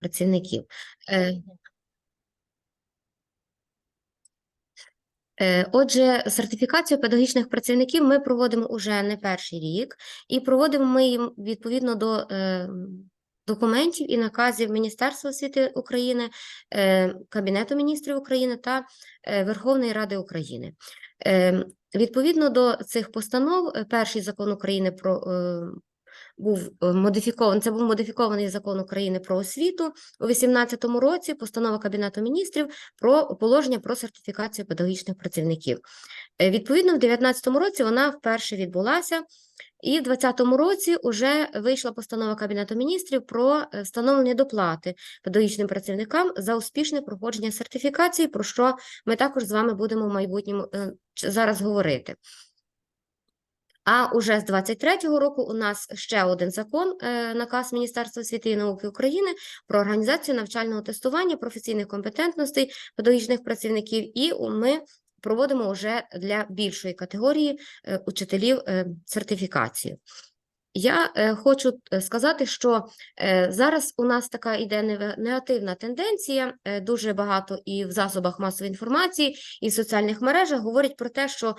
працівників. Е, Е, Отже, сертифікацію педагогічних працівників ми проводимо уже не перший рік, і проводимо ми їм відповідно до е, документів і наказів Міністерства освіти України, Кабінету міністрів України та Верховної Ради України. Відповідно до цих постанов, перший закон України про був е, модифікований. Це був модифікований закон України про освіту у 2018 році. Постанова Кабінету міністрів про положення про сертифікацію педагогічних працівників. Е, Відповідно, в 2019 році вона вперше відбулася. І в 2020 році вже вийшла постанова Кабінету міністрів про е, встановлення доплати педагогічним працівникам за успішне проходження сертифікації, про що ми також з вами будемо в майбутньому зараз говорити. А уже з 23-го року у нас ще один закон, е, наказ Міністерства освіти і науки України про організацію навчального тестування професійних компетентностей педагогічних працівників, і ми проводимо вже для більшої категорії е, учителів е, сертифікацію. Я е, хочу е, сказати, що е, зараз у нас така іде негативна тенденція. Дуже багато і в засобах масової інформації, і в соціальних мережах говорять про те, що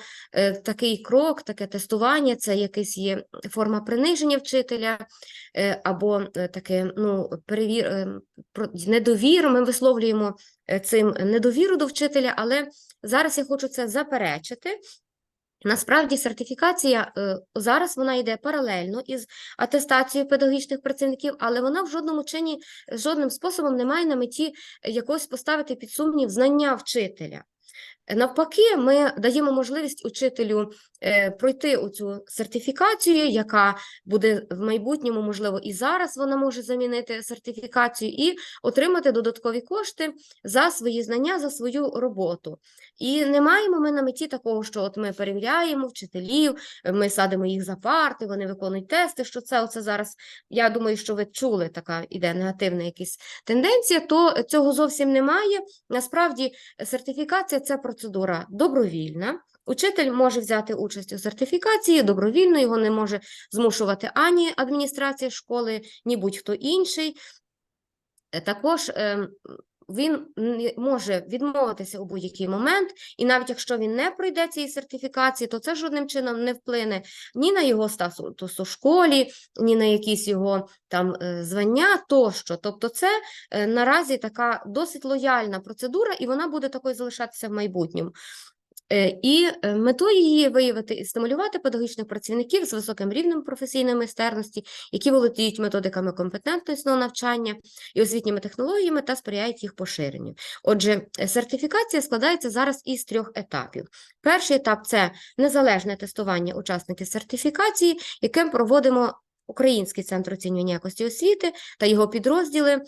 такий крок, таке тестування це якась є форма приниження вчителя, або таке ну, перевір, недовіру. Ми висловлюємо цим недовіру до вчителя, але зараз я хочу це заперечити. Насправді сертифікація е, зараз вона йде паралельно із атестацією педагогічних працівників, але вона в жодному чині, жодним способом не має на меті якось поставити під сумнів знання вчителя. Навпаки, ми даємо можливість учителю е, пройти цю сертифікацію, яка буде в майбутньому, можливо, і зараз вона може замінити сертифікацію, і отримати додаткові кошти за свої знання, за свою роботу. І не маємо ми на меті такого, що от ми перевіряємо вчителів, ми садимо їх за парти, вони виконують тести. Що це оце зараз? Я думаю, що ви чули, така іде негативна якась тенденція, то цього зовсім немає. Насправді, сертифікація це процедура добровільна. Учитель може взяти участь у сертифікації добровільно, його не може змушувати ані адміністрація школи, ні будь-хто інший. Е, Також ем, він може відмовитися у будь-який момент, і навіть якщо він не пройде цієї сертифікації, то це жодним чином не вплине ні на його статус у школі, ні на якісь його там е, звання тощо. Тобто, це е, наразі така досить лояльна процедура, і вона буде такою залишатися в майбутньому. Е, І е, метою її виявити і стимулювати педагогічних працівників з високим рівнем професійної майстерності, які володіють методиками компетентностного навчання і освітніми технологіями та сприяють їх поширенню. Отже, е, сертифікація складається зараз із трьох етапів. Перший етап це незалежне тестування учасників сертифікації, яке проводимо Український центр оцінювання якості освіти та його підрозділи.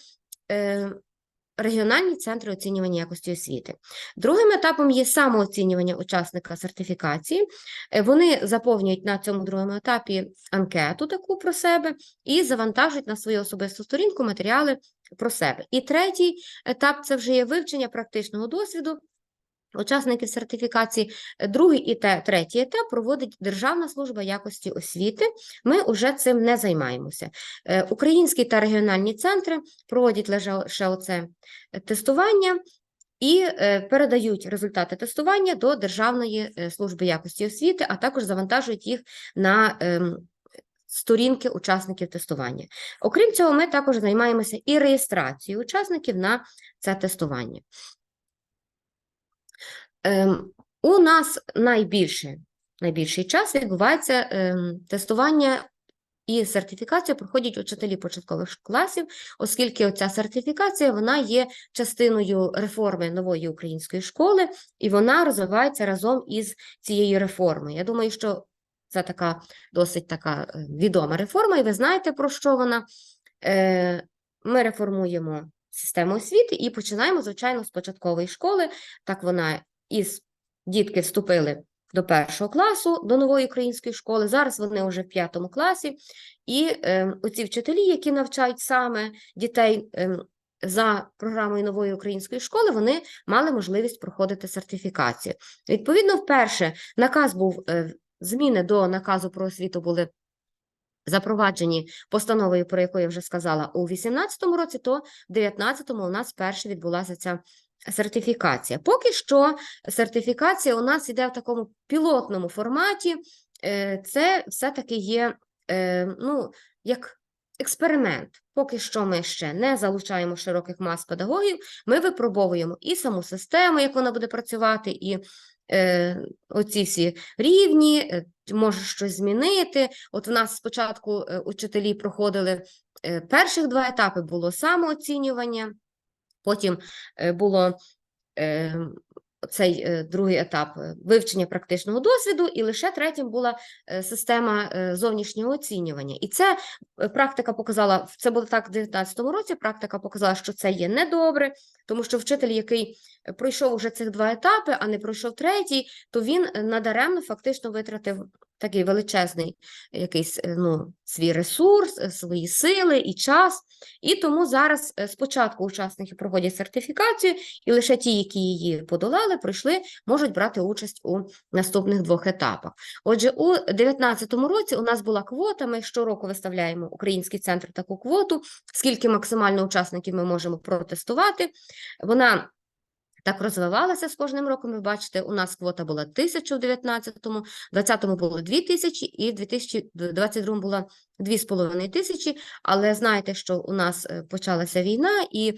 Регіональні центри оцінювання якості освіти. Другим етапом є самооцінювання учасника сертифікації. Е, Вони заповнюють на цьому другому етапі анкету таку про себе і завантажують на свою особисту сторінку матеріали про себе. І третій етап це вже є вивчення практичного досвіду. Учасників сертифікації, другий і третій етап проводить Державна служба якості освіти. Ми вже цим не займаємося. Е, Українські та регіональні центри проводять лише оце тестування і е, передають результати тестування до Державної е, служби якості освіти, а також завантажують їх на ем, сторінки учасників тестування. Окрім цього, ми також займаємося і реєстрацією учасників на це тестування. Ем, у нас найбільше, найбільший час відбувається ем, тестування і сертифікацію проходять учителі початкових класів, оскільки оця сертифікація вона є частиною реформи нової української школи, і вона розвивається разом із цією реформою. Я думаю, що це така досить така е, відома реформа, і ви знаєте, про що вона. Е, Ми реформуємо систему освіти і починаємо, звичайно, з початкової школи. Так вона із дітки вступили до першого класу, до нової української школи. Зараз вони вже в п'ятому класі. І е, оці вчителі, які навчають саме дітей е, за програмою нової української школи, вони мали можливість проходити сертифікацію. Відповідно, вперше наказ був е, зміни до наказу про освіту були запроваджені постановою, про яку я вже сказала, у 2018 році, то в 2019 у нас перше відбулася ця сертифікація. Поки що сертифікація у нас йде в такому пілотному форматі. Е, Це все-таки є е, ну, як експеримент. Поки що ми ще не залучаємо широких мас педагогів, ми випробовуємо і саму систему, як вона буде працювати, і е, оці всі рівні, е, може щось змінити. От в нас спочатку учителі проходили перших два етапи було самооцінювання, потім е, було е, цей е, другий етап е, вивчення практичного досвіду, і лише третім була система зовнішнього оцінювання. І це практика показала, це було так в 2019 році. Практика показала, що це є недобре, тому що вчитель, який пройшов уже цих два етапи, а не пройшов третій, то він надаремно фактично витратив такий величезний якийсь е, ну, свій ресурс, е, свої сили і час. І тому зараз е, спочатку учасники проходять сертифікацію, і лише ті, які її подолали, пройшли, можуть брати участь у наступних двох етапах. Отже, у 2019 році у нас була квота. Ми щороку виставляємо Український центр таку квоту, скільки максимально учасників ми можемо протестувати. Вона так розвивалася з кожним роком. Ви бачите, у нас квота була 1000 у 19-му, 20-му було 2000 і в 2022 була 2,5 тисячі. Але знаєте, що у нас е, почалася війна і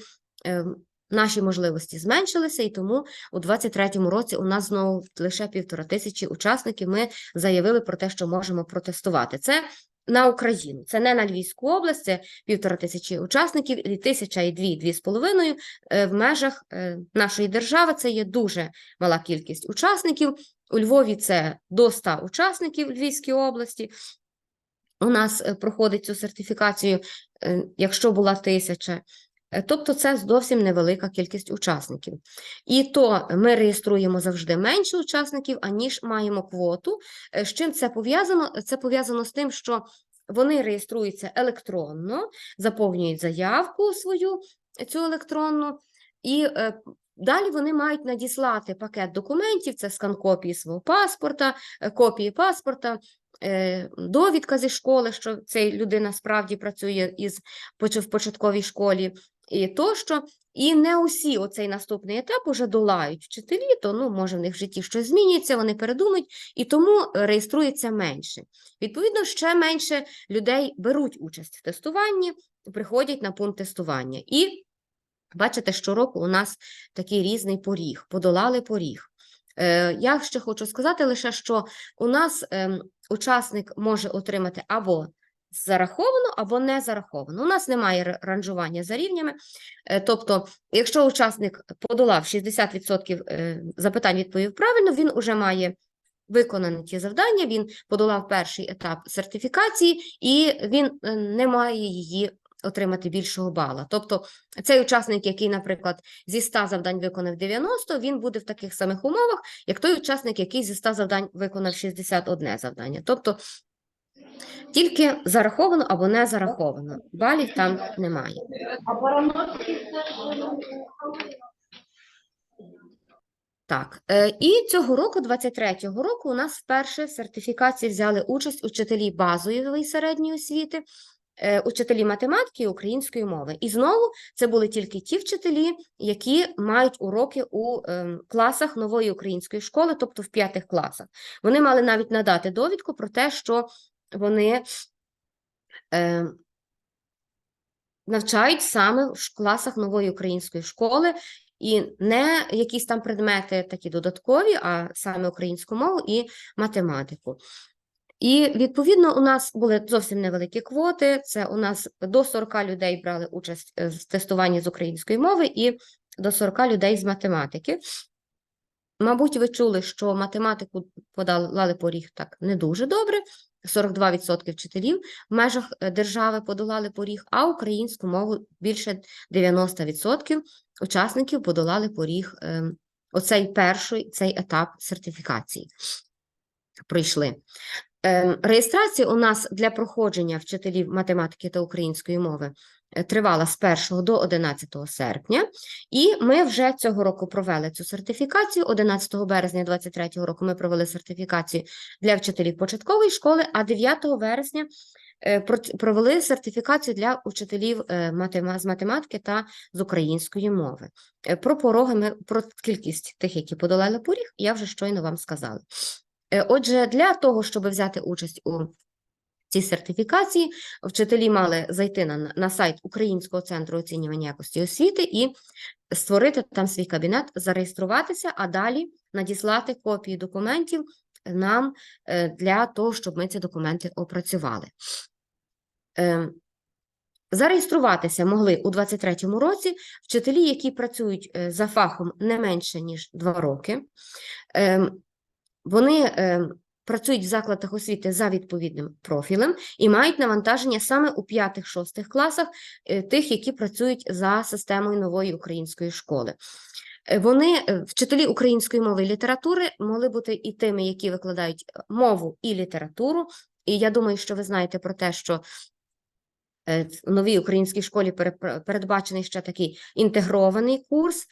е, наші можливості зменшилися, і тому у 23-му році у нас знову лише півтора тисячі учасників. Ми заявили про те, що можемо протестувати. Це на Україну, це не на Львівську область, це півтора тисячі учасників, і тисяча і дві, дві з половиною е, в межах е, нашої держави. Це є дуже мала кількість учасників. У Львові це до 100 учасників Львівської області. У нас е, проходить цю сертифікацію, якщо була тисяча. Е, Тобто це зовсім невелика кількість учасників. І то ми реєструємо завжди менше учасників, аніж маємо квоту. Е, З чим це пов'язано? Це пов'язано з тим, що вони реєструються електронно, заповнюють заявку свою, е, цю електронну, і далі вони мають надіслати пакет документів: це скан копії свого паспорта, копії паспорта. Довідка зі школи, що ця людина справді працює із в початковій школі, і тощо. І не усі оцей наступний етап уже долають вчителі, то ну, може в них в житті щось змінюється, вони передумають, і тому реєструється менше. Відповідно, ще менше людей беруть участь в тестуванні, приходять на пункт тестування. І бачите, щороку у нас такий різний поріг, подолали поріг. Е, Я ще хочу сказати лише, що у нас ем, учасник може отримати або зараховано, або не зараховано. У нас немає ра- ранжування за рівнями. Е, Тобто, якщо учасник подолав 60% е, запитань, відповів правильно, він уже має виконані ті завдання, він подолав перший етап сертифікації, і він е, не має її отримати більшого бала. Тобто, цей учасник, який, наприклад, зі 100 завдань виконав 90, він буде в таких самих умовах, як той учасник, який зі 100 завдань виконав 61 завдання. Тобто, тільки зараховано або не зараховано. Балів там немає. Так, е, і цього року, 23-го року, у нас вперше в сертифікації взяли участь учителі базової середньої освіти, е, учителі математики і української мови. І знову це були тільки ті вчителі, які мають уроки у ем, класах нової української школи, тобто в п'ятих класах. Вони мали навіть надати довідку про те, що вони е, навчають саме в класах нової української школи, і не якісь там предмети такі додаткові, а саме українську мову і математику. І відповідно у нас були зовсім невеликі квоти. Це у нас до 40 людей брали участь е, в тестуванні з української мови і до 40 людей з математики. Мабуть, ви чули, що математику подолали поріг так не дуже добре. 42% вчителів в межах е, держави подолали поріг, а українську мову більше 90% учасників подолали поріг ем, оцей перший цей етап сертифікації. Пройшли. Ем, Реєстрація у нас для проходження вчителів математики та української мови тривала з 1 до 11 серпня, і ми вже цього року провели цю сертифікацію. 11 березня 2023 року ми провели сертифікацію для вчителів початкової школи, а 9 вересня е, провели сертифікацію для учителів е, з математики та з української мови. Е, Про пороги ми про кількість тих, які подолали поріг, я вже щойно вам сказала. Е, Отже, для того, щоб взяти участь у цій сертифікації, вчителі мали зайти на, на сайт Українського центру оцінювання якості освіти і створити там свій кабінет, зареєструватися, а далі надіслати копії документів нам е, для того, щоб ми ці документи опрацювали. Е, Зареєструватися могли у 2023 році вчителі, які працюють е, за фахом не менше, ніж 2 роки. Ем, Вони е, працюють в закладах освіти за відповідним профілем і мають навантаження саме у 5-6 класах е, тих, які працюють за системою нової української школи. Е, Вони, е, вчителі української мови і літератури, могли бути і тими, які викладають мову і літературу. І я думаю, що ви знаєте про те, що в новій українській школі передбачений ще такий інтегрований курс.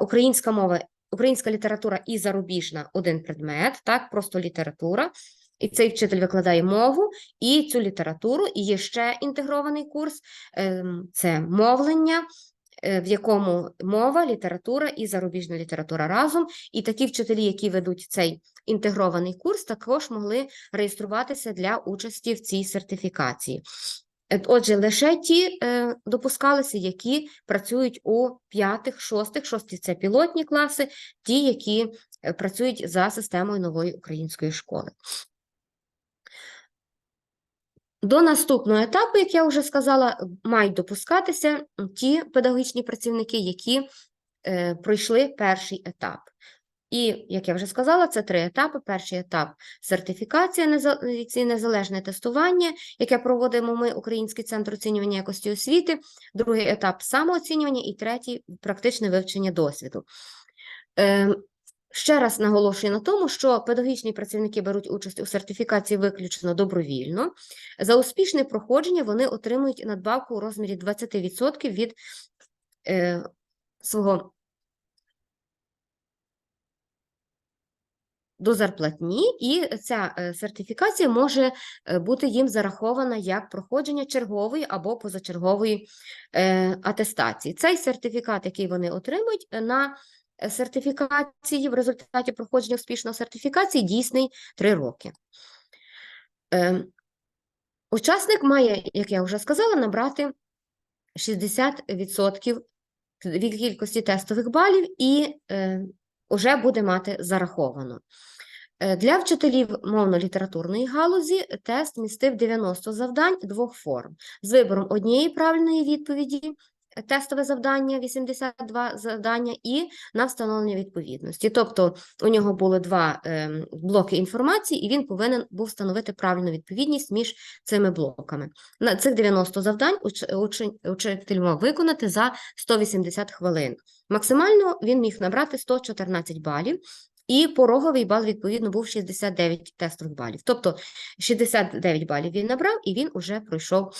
Українська мова, українська література і зарубіжна один предмет, так, просто література. І цей вчитель викладає мову і цю літературу, і є ще інтегрований курс ем, це мовлення, е, в якому мова, література і зарубіжна література разом. І такі вчителі, які ведуть цей інтегрований курс, також могли реєструватися для участі в цій сертифікації. Е, Отже, лише ті е, допускалися, які працюють у п'ятих, шостих, шості це пілотні класи, ті, які е, працюють за системою нової української школи. До наступного етапу, як я вже сказала, мають допускатися ті педагогічні працівники, які е, пройшли перший етап. І, як я вже сказала, це три етапи. Перший етап сертифікація, неза- незалежне тестування, яке проводимо ми, Український центр оцінювання якості освіти, другий етап самооцінювання і третій практичне вивчення досвіду. Е, Ще раз наголошую на тому, що педагогічні працівники беруть участь у сертифікації виключно добровільно. За успішне проходження вони отримують надбавку у розмірі 20% від е, свого до зарплатні, і ця е, сертифікація може е, бути їм зарахована як проходження чергової або позачергової е, атестації. Цей сертифікат, який вони отримують на сертифікації в результаті проходження успішної сертифікації, дійсний 3 роки. Учасник має, як я вже сказала, набрати 60% від кількості тестових балів і вже буде мати зараховано. Е, Для вчителів мовно-літературної галузі тест містив 90 завдань двох форм з вибором однієї правильної відповіді, тестове завдання, 82 завдання, і на встановлення відповідності. Тобто у нього були два ем, блоки інформації, і він повинен був встановити правильну відповідність між цими блоками. На цих 90 завдань учитель мав виконати за 180 хвилин. Максимально він міг набрати 114 балів, і пороговий бал, відповідно, був 69 тестових балів. Тобто 69 балів він набрав, і він уже пройшов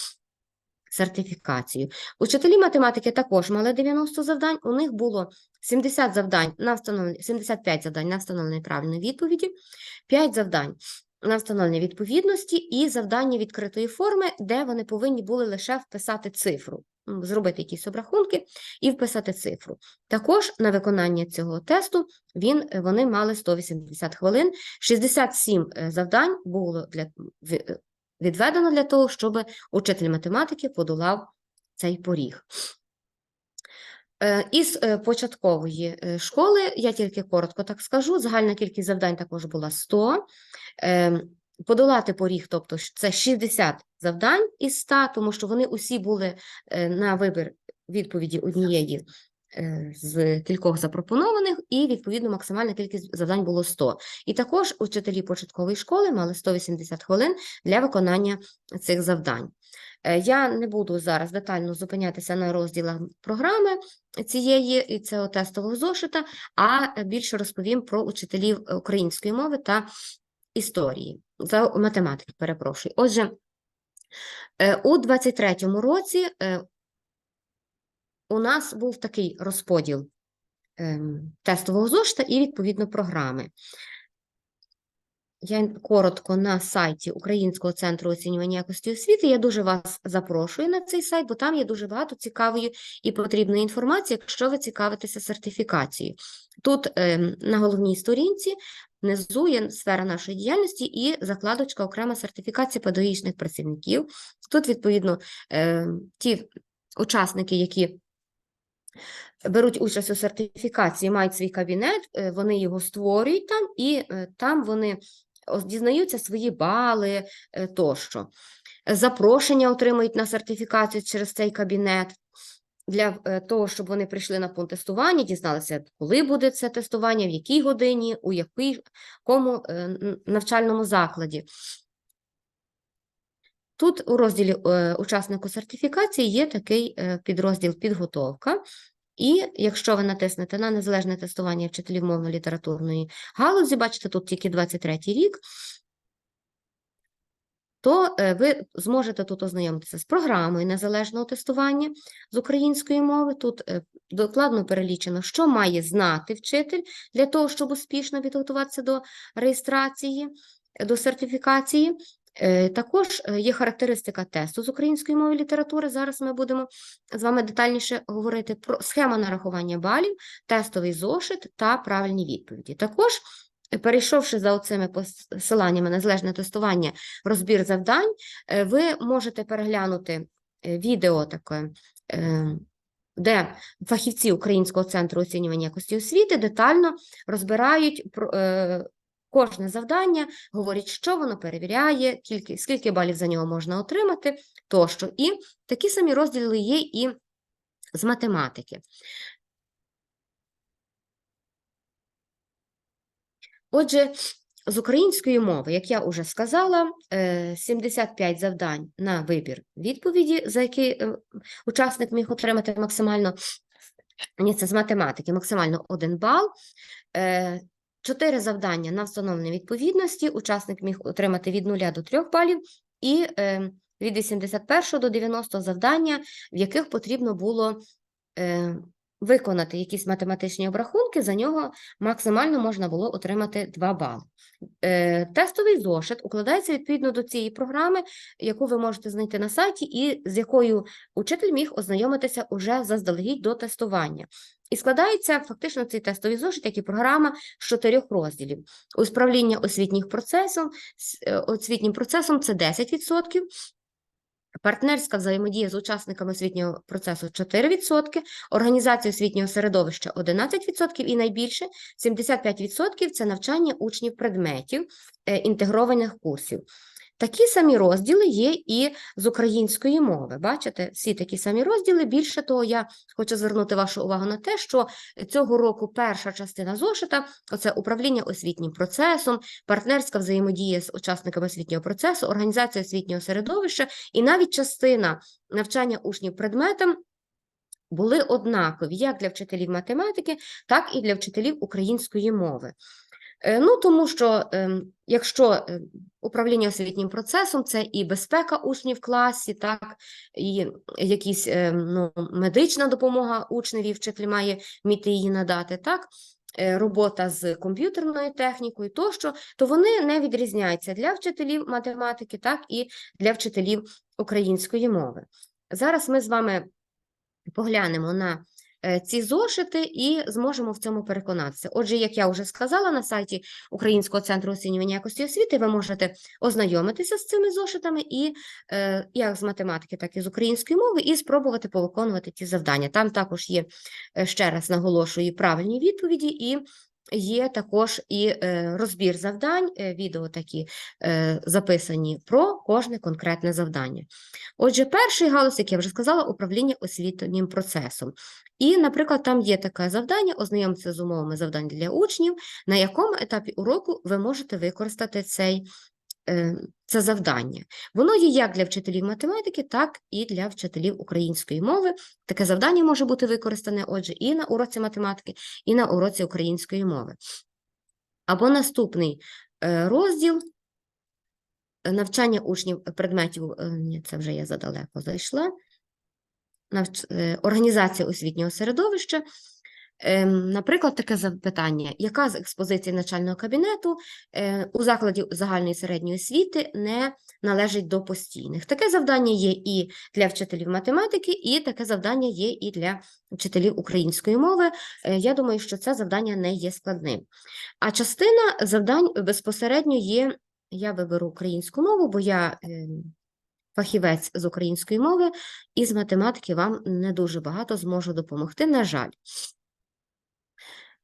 сертифікацію. Учителі математики також мали 90 завдань, у них було 70 завдань на встановлення, 75 завдань на встановлення правильної відповіді, 5 завдань на встановлення відповідності і завдання відкритої форми, де вони повинні були лише вписати цифру, зробити якісь обрахунки і вписати цифру. Також на виконання цього тесту він, вони мали 180 хвилин, 67 е, завдань було для, е, відведено для того, щоб учитель математики подолав цей поріг. Е, Із е, початкової е, школи, я тільки коротко так скажу, загальна кількість завдань також була 100. Е, Подолати поріг, тобто це 60 завдань із 100, тому що вони усі були на вибір відповіді однієї з кількох запропонованих, і відповідно максимальна кількість завдань було 100. І також учителі початкової школи мали 180 хвилин для виконання цих завдань. Е, Я не буду зараз детально зупинятися на розділах програми цієї і цього тестового зошита, а більше розповім про учителів української мови та історії, за математики, перепрошую. Отже, е, у 23-му році е, у нас був такий розподіл ем, тестового зошита і, відповідно, програми. я коротко на сайті Українського центру оцінювання якості освіти. Я дуже вас запрошую на цей сайт, бо там є дуже багато цікавої і потрібної інформації, якщо ви цікавитеся сертифікацією. Тут ем, на головній сторінці внизу є сфера нашої діяльності і закладочка окрема сертифікація педагогічних працівників. Тут, відповідно, ем, ті учасники, які беруть участь у сертифікації, мають свій кабінет, е, вони його створюють там, і е, там вони дізнаються свої бали е, тощо. Запрошення отримують на сертифікацію через цей кабінет для того, щоб вони прийшли на пункт тестування, дізналися, коли буде це тестування, в якій годині, у якому навчальному закладі. Тут у розділі е, учаснику сертифікації є такий е, підрозділ підготовка. І якщо ви натиснете на незалежне тестування вчителів мовно-літературної галузі, бачите, тут тільки 23 рік, то е, ви зможете тут ознайомитися з програмою незалежного тестування з української мови. Тут докладно перелічено, що має знати вчитель для того, щоб успішно підготуватися до реєстрації, до сертифікації. Е, Також е, є характеристика тесту з української мови і літератури. Зараз ми будемо з вами детальніше говорити про схема нарахування балів, тестовий зошит та правильні відповіді. Також, е, перейшовши за оцими посиланнями на незалежне тестування, розбір завдань, ви можете переглянути відео таке. Де фахівці Українського центру оцінювання якості освіти детально розбирають кожне завдання, говорять, що воно перевіряє, кільки, скільки балів за нього можна отримати, тощо. І такі самі розділи є і з математики. Отже, з української мови, як я вже сказала, е, 75 завдань на вибір відповіді, за які е, учасник міг отримати максимально, ні, це з математики, максимально 1 бал. Чотири завдання на встановлення відповідності. Учасник міг отримати від 0 до 3 балів, і е, від 81 до 90 завдання, в яких потрібно було е, виконати якісь математичні обрахунки, за нього максимально можна було отримати 2 бали. Е, Тестовий зошит укладається відповідно до цієї програми, яку ви можете знайти на сайті, і з якою учитель міг ознайомитися уже заздалегідь до тестування. І складається фактично цей тестовий зошит, як і програма з чотирьох розділів. Управління освітніх процесом, е, освітнім процесом це 10%, партнерська взаємодія з учасниками освітнього процесу 4%, організація освітнього середовища 11% і найбільше 75% це навчання учнів предметів е, інтегрованих курсів. Такі самі розділи є і з української мови. Бачите, всі такі самі розділи. Більше того, я хочу звернути вашу увагу на те, що цього року перша частина зошита це управління освітнім процесом, партнерська взаємодія з учасниками освітнього процесу, організація освітнього середовища і навіть частина навчання учнів предметам. Були однакові як для вчителів математики, так і для вчителів української мови. Е, Ну, тому що ем, якщо е, управління освітнім процесом це і безпека учнів в класі, так, і якісь ем, ну, медична допомога учневі, вчитель має вміти її надати, так, е, робота з комп'ютерною технікою тощо, то вони не відрізняються для вчителів математики, так, і для вчителів української мови. Зараз ми з вами поглянемо на ці зошити і зможемо в цьому переконатися. Отже, як я вже сказала, на сайті Українського центру оцінювання якості освіти ви можете ознайомитися з цими зошитами і е, як з математики, так і з української мови, і спробувати повиконувати ті завдання. Там також є, е, ще раз наголошую, правильні відповіді і Є також і е, розбір завдань, е, відео такі е, записані про кожне конкретне завдання. Отже, перший галузь, як я вже сказала, управління освітнім процесом. І, наприклад, там є таке завдання ознайомитися з умовами завдань для учнів, на якому етапі уроку ви можете використати цей, це завдання. Воно є як для вчителів математики, так і для вчителів української мови. Таке завдання може бути використане, отже, і на уроці математики, і на уроці української мови. Або наступний е, розділ е, навчання учнів предметів, е, ні, це вже я задалеко зайшла, е, організація освітнього середовища. Ем, Наприклад, таке запитання: яка з експозицій начального кабінету е, у закладі загальної середньої освіти не належить до постійних? Таке завдання є і для вчителів математики, і таке завдання є і для вчителів української мови. Е, Я думаю, що це завдання не є складним. А частина завдань безпосередньо є. Я виберу українську мову, бо я ем, фахівець з української мови, і з математики вам не дуже багато зможу допомогти, на жаль.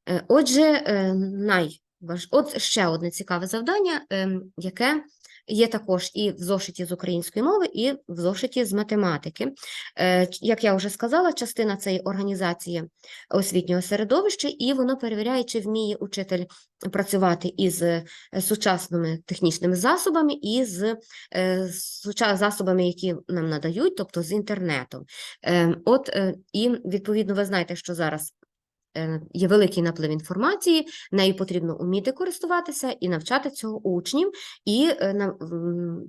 Е, Отже, е, найваж... От ще одне цікаве завдання, ем, яке є також і в зошиті з української мови, і в зошиті з математики. Е, Як я вже сказала, частина це є організація освітнього середовища, і воно перевіряє, чи вміє учитель працювати із е, сучасними технічними засобами і з е, засобами, які нам надають, тобто з інтернетом. Е, От е, і відповідно ви знаєте, що зараз е, є великий наплив інформації, нею потрібно вміти користуватися і навчати цього учнів. І е,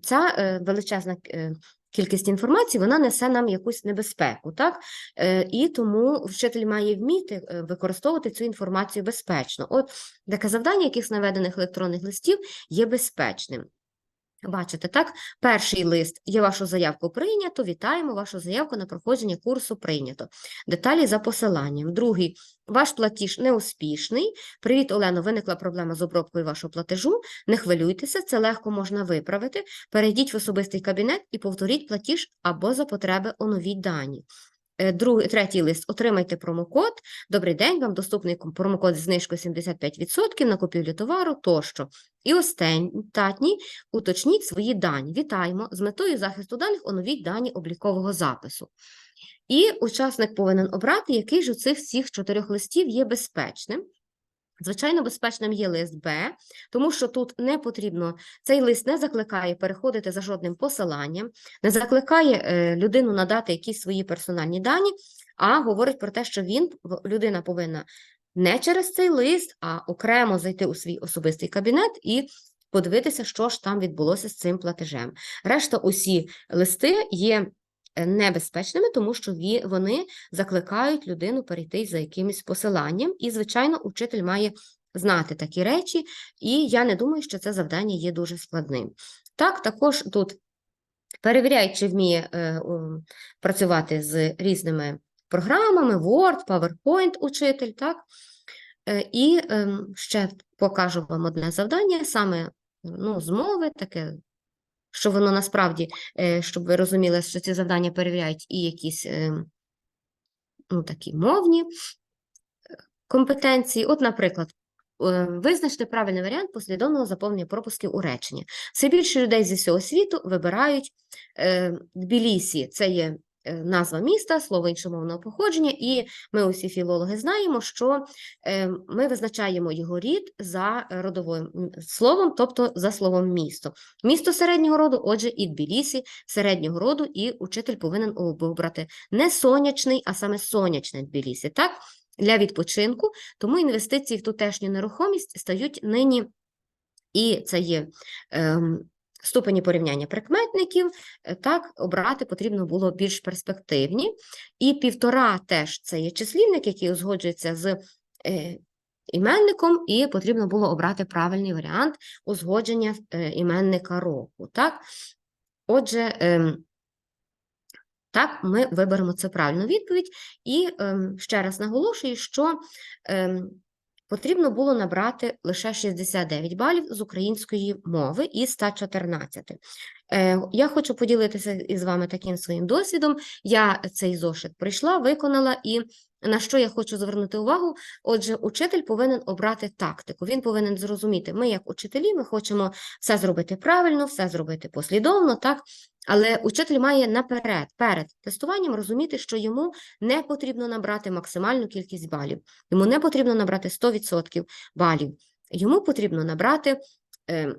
ця е, величезна е, кількість інформації вона несе нам якусь небезпеку, так? Е, І тому вчитель має вміти е, використовувати цю інформацію безпечно. От таке завдання, яких наведених електронних листів є безпечним. Бачите, так? Перший лист є вашу заявку прийнято. Вітаємо, вашу заявку на проходження курсу прийнято. Деталі за посиланням. Другий ваш платіж неуспішний. Привіт, Олено, виникла проблема з обробкою вашого платежу. Не хвилюйтеся, це легко можна виправити. Перейдіть в особистий кабінет і повторіть платіж або за потреби оновіть дані. Е, Другий, третій лист. Отримайте промокод. Добрий день, вам доступний промокод зі знижкою 75% на купівлю товару тощо. І останній уточніть свої дані. Вітаємо! З метою захисту даних оновіть дані облікового запису. І учасник повинен обрати, який ж у цих всіх чотирьох листів є безпечним. Звичайно, безпечним є лист Б, тому що тут не потрібно, цей лист не закликає переходити за жодним посиланням, не закликає е, людину надати якісь свої персональні дані, а говорить про те, що він, людина повинна не через цей лист, а окремо зайти у свій особистий кабінет і подивитися, що ж там відбулося з цим платежем. Решта усі листи є небезпечними, тому що вони закликають людину перейти за якимось посиланням, і, звичайно, учитель має знати такі речі, і я не думаю, що це завдання є дуже складним. Так, також тут перевіряють, чи вміє е, працювати з різними програмами, Word, PowerPoint учитель, так? Е, І ем, ще покажу вам одне завдання, саме ну, з мови, таке, що воно насправді, е, щоб ви розуміли, що ці завдання перевіряють і якісь ем, ну, такі мовні е, компетенції. От, наприклад, визначити правильний варіант послідовного заповнення пропусків у реченні. Все більше людей зі всього світу вибирають е, Тбілісі, це є е, назва міста, слово іншомовного походження, і ми усі філологи знаємо, що е, ми визначаємо його рід за родовим словом, тобто за словом місто. Місто середнього роду, отже, і Тбілісі середнього роду, і учитель повинен обрати не сонячний, а саме сонячне Тбілісі, так? Для відпочинку, тому інвестиції в тутешню нерухомість стають нині, і це є ем, ступені порівняння прикметників, е, так, обрати потрібно було більш перспективні. І півтора теж це є числівник, який узгоджується з е, іменником, і потрібно було обрати правильний варіант узгодження е, іменника року. Так? Отже, ем, так, ми виберемо це правильну відповідь. І ем, ще раз наголошую, що ем, потрібно було набрати лише 69 балів з української мови із 114. Е, я хочу поділитися із вами таким своїм досвідом. Я цей зошит пройшла, виконала, і на що я хочу звернути увагу? Отже, учитель повинен обрати тактику. Він повинен зрозуміти, ми, як учителі, ми хочемо все зробити правильно, все зробити послідовно, так? Але учитель має наперед, перед тестуванням розуміти, що йому не потрібно набрати максимальну кількість балів. Йому не потрібно набрати 100% балів. Йому потрібно набрати е,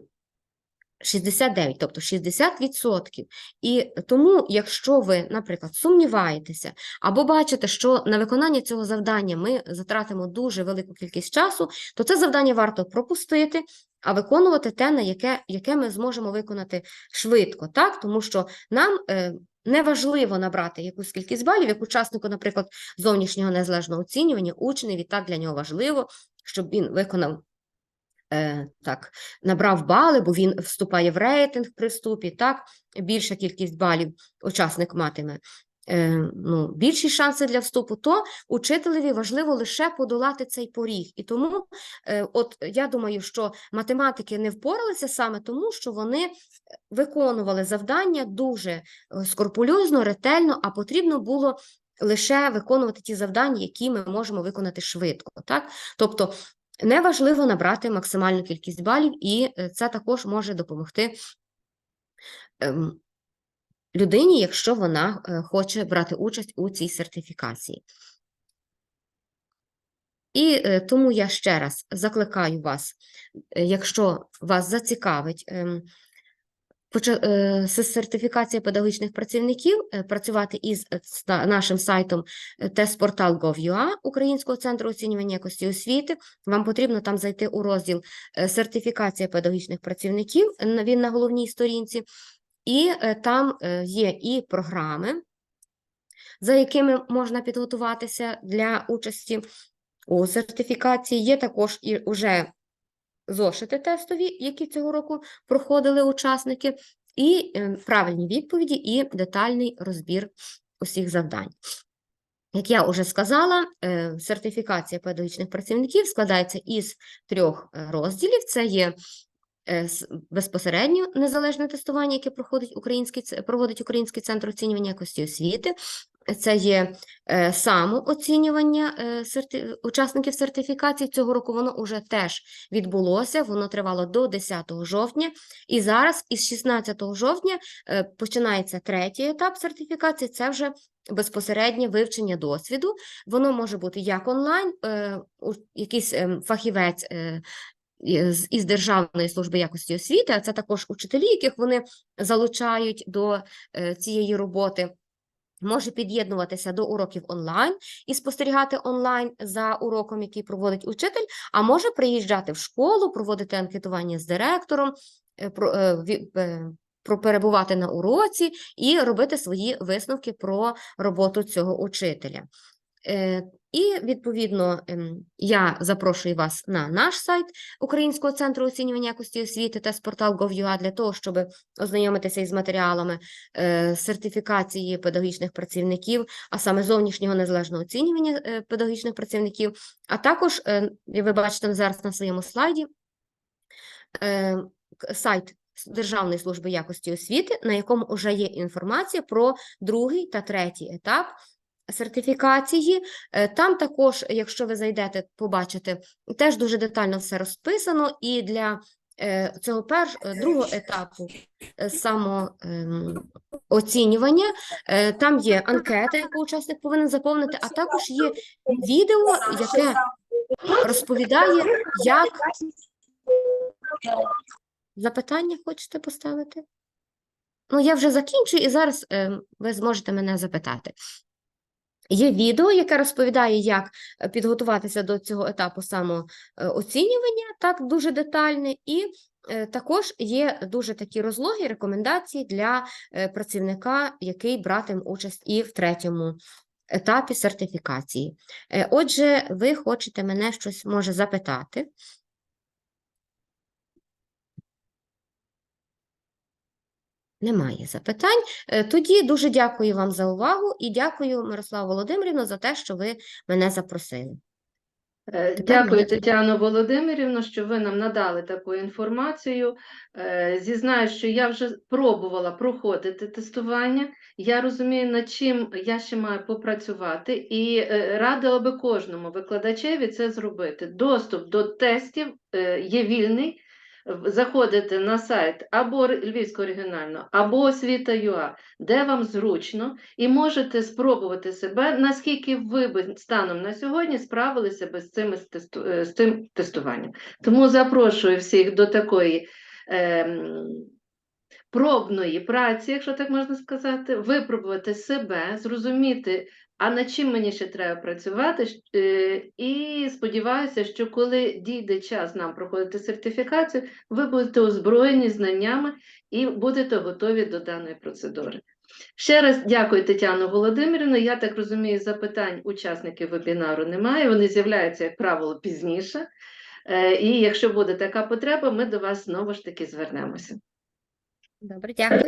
69, тобто 60%. І тому, якщо ви, наприклад, сумніваєтеся або бачите, що на виконання цього завдання ми затратимо дуже велику кількість часу, то це завдання варто пропустити, а виконувати те, на яке, яке ми зможемо виконати швидко, так? Тому що нам е, не важливо набрати якусь кількість балів, як учаснику, наприклад, зовнішнього незалежного оцінювання, учневі, так для нього важливо, щоб він виконав е, так, набрав бали, бо він вступає в рейтинг при вступі, так, більша кількість балів учасник матиме. Е, Ну, більші шанси для вступу, то учителеві важливо лише подолати цей поріг. І тому, е, от я думаю, що математики не впоралися саме тому, що вони виконували завдання дуже е, скрупульозно, ретельно, а потрібно було лише виконувати ті завдання, які ми можемо виконати швидко. Так? Тобто неважливо набрати максимальну кількість балів, і це також може допомогти ем, людині, якщо вона е, хоче брати участь у цій сертифікації. І е, тому я ще раз закликаю вас, е, якщо вас зацікавить ем, сертифікація педагогічних працівників, працювати із нашим сайтом testportal.gov.ua Українського центру оцінювання якості освіти, вам потрібно там зайти у розділ сертифікація педагогічних працівників, він на головній сторінці, і е, там е, є і програми, за якими можна підготуватися для участі у сертифікації. Є також і вже зошити тестові, які цього року проходили учасники, і е, правильні відповіді, і детальний розбір усіх завдань. Як я вже сказала, сертифікація педагогічних працівників складається із трьох розділів: це є безпосередньо незалежне тестування, яке проходить український, проводить Український центр оцінювання якості освіти. Це є е, самооцінювання е, учасників сертифікації. Цього року воно вже теж відбулося, воно тривало до 10 жовтня. І зараз, із 16 жовтня, е, починається третій етап сертифікації. Це вже безпосереднє вивчення досвіду. Воно може бути як онлайн, е, якийсь ем, фахівець. Із Державної служби якості освіти, а це також учителі, яких вони залучають до е, цієї роботи. Може під'єднуватися до уроків онлайн і спостерігати онлайн за уроком, який проводить учитель, а може приїжджати в школу, проводити анкетування з директором, е, е, про перебувати на уроці і робити свої висновки про роботу цього учителя. Е, І, відповідно, ем, я запрошую вас на наш сайт Українського центру оцінювання якості освіти та портал Gov.ua для того, щоб ознайомитися із матеріалами е, сертифікації педагогічних працівників, а саме зовнішнього незалежного оцінювання е, педагогічних працівників, а також, ви бачите зараз на своєму слайді, сайт Державної служби якості освіти, на якому вже є інформація про другий та третій етап сертифікації. Е, Там також, якщо ви зайдете, побачите, теж дуже детально все розписано, і для е, цього перш, е, другого етапу самооцінювання, е, там є анкета, яку учасник повинен заповнити, а також є відео, яке розповідає, як запитання хочете поставити? Ну, я вже закінчую, і зараз е, ви зможете мене запитати. Є відео, яке розповідає, як е, підготуватися до цього етапу самооцінювання, так дуже детальне, і е, також є дуже такі розлоги рекомендації для е, працівника, який братиме участь і в третьому етапі сертифікації. Е, Отже, ви хочете мене щось може запитати. Немає запитань. Е, Тоді дуже дякую вам за увагу і дякую, Мирослава Володимирівна, за те, що ви мене запросили. Е, Дякую, Тетяно Володимирівно, що ви нам надали таку інформацію. Е, Зізнаю, що я вже пробувала проходити тестування. Я розумію, над чим я ще маю попрацювати, і радила би кожному викладачеві це зробити. Доступ до тестів є вільний. Заходите на сайт або Львівського регіонального, або освіта.ua, де вам зручно, і можете спробувати себе, наскільки ви би станом на сьогодні справилися би з, тесту- е, з цим тестуванням. Тому запрошую всіх до такої ем, пробної праці, якщо так можна сказати, випробувати себе, зрозуміти а над чим мені ще треба працювати. Е, І сподіваюся, що коли дійде час нам проходити сертифікацію, ви будете озброєні знаннями і будете готові до даної процедури. Ще раз дякую, Тетяно Володимирівно. Я так розумію, запитань учасників вебінару немає. Вони з'являються, як правило, пізніше. Е, І якщо буде така потреба, ми до вас знову ж таки звернемося. Добре, дякую.